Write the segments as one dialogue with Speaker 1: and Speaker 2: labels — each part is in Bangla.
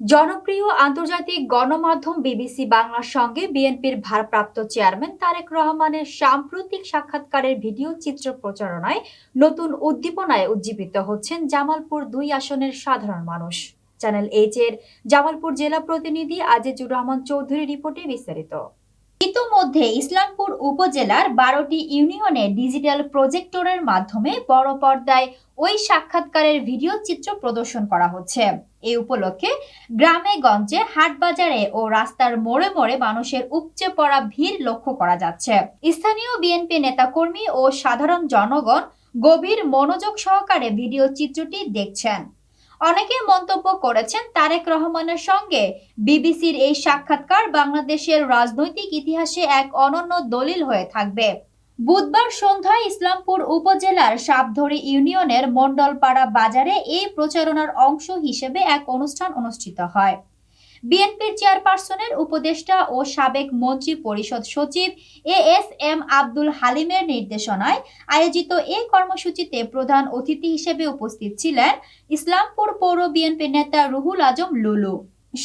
Speaker 1: জনপ্রিয় আন্তর্জাতিক গণমাধ্যম বিবিসি বাংলার সঙ্গে বিএনপির ভারপ্রাপ্ত চেয়ারম্যান তারেক রহমানের সাম্প্রতিক সাক্ষাৎকারের ভিডিও চিত্র প্রচারণায় নতুন উদ্দীপনায় উজ্জীবিত হচ্ছেন জামালপুর দুই আসনের সাধারণ মানুষ। চ্যানেল এইচ এর জামালপুর জেলা প্রতিনিধি আজিজুর রহমান চৌধুরী রিপোর্টে বিস্তারিত। ইতোমধ্যে ইসলামপুর উপজেলার বারোটি ইউনিয়নে ডিজিটাল প্রজেক্টরের মাধ্যমে বড় পর্দায় ওই সাক্ষাৎকারের ভিডিও চিত্র প্রদর্শন করা হচ্ছে। এই উপলক্ষে গ্রামে গঞ্জে হাট বাজারে ও রাস্তার মোড়ে মোড়ে মানুষের উপচে পড়া ভিড় লক্ষ্য করা যাচ্ছে। স্থানীয় বিএনপি নেতাকর্মী ও সাধারণ জনগণ গভীর মনোযোগ সহকারে ভিডিও চিত্রটি দেখছেন। অনেকে মন্তব্য করেছেন তারেক রহমানের সঙ্গে বিবিসির এই সাক্ষাৎকার বাংলাদেশের রাজনৈতিক ইতিহাসে এক অনন্য দলিল হয়ে থাকবে। বুধবার সন্ধ্যায় ইসলামপুর উপজেলার সাপধরি ইউনিয়নের মণ্ডলপাড়া বাজারে এই প্রচারণার অংশ হিসেবে এক অনুষ্ঠান অনুষ্ঠিত হয়। বিএনপির চেয়ারপারসনের উপদেষ্টা ও সাবেক মন্ত্রী পরিষদ সচিব এ এস এম আব্দুল হালিমের নির্দেশনায় আয়োজিত এই কর্মসূচিতে প্রধান অতিথি হিসেবে উপস্থিত ছিলেন ইসলামপুর পৌর বিএনপি নেতা রুহুল আজম লুলু।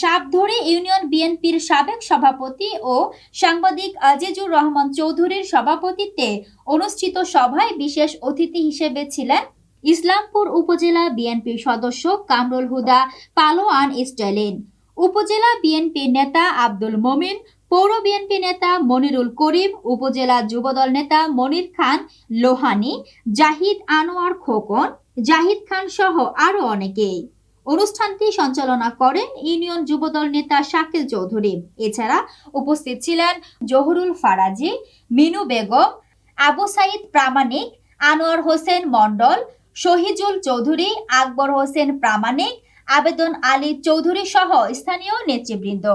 Speaker 1: সাপধরি ইউনিয়ন বিএনপির সাবেক সভাপতি ও সাংবাদিক আজিজুর রহমান চৌধুরীর সভাপতিত্বে অনুষ্ঠিত সভায় বিশেষ অতিথি হিসেবে ছিলেন ইসলামপুর উপজেলা বিএনপির সদস্য কামরুল হুদা, পালোয়ান স্টালিন। উপজেলা বিএনপি নেতা আব্দুল মমিন, পৌর বিএনপি নেতা মনিরুল করিম, উপজেলা যুবদল নেতা মনির খান লোহানি, জাহিদ আনোয়ার খোকন, জাহিদ খান সহ আরও অনেকেই। অনুষ্ঠানটি সঞ্চালনা করেন ইউনিয়ন যুবদল নেতা শাকিল চৌধুরী। এছাড়া উপস্থিত ছিলেন জহুরুল ফারাজি, মিনু বেগম, আবু সাইদ প্রামাণিক, আনোয়ার হোসেন মণ্ডল, শহীজুল চৌধুরী, আকবর হোসেন প্রামাণিক আবেদন আলী চৌধুরী সহ স্থানীয় নেতৃবৃন্দ।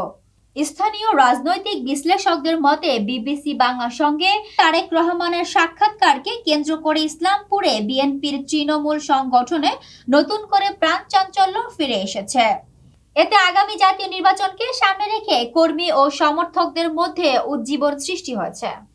Speaker 1: স্থানীয় রাজনৈতিক বিশ্লেষকদের মতে বিবিসি বাংলার সঙ্গে তারেক রহমানের সাক্ষাৎকারকে কেন্দ্র করে ইসলামপুরে বিএনপির তৃণমূল সংগঠনে নতুন করে প্রাণ চাঞ্চল্য ফিরে এসেছে। এতে আগামী জাতীয় নির্বাচনকে সামনে রেখে কর্মী ও সমর্থকদের মধ্যে উজ্জীবন সৃষ্টি হয়েছে।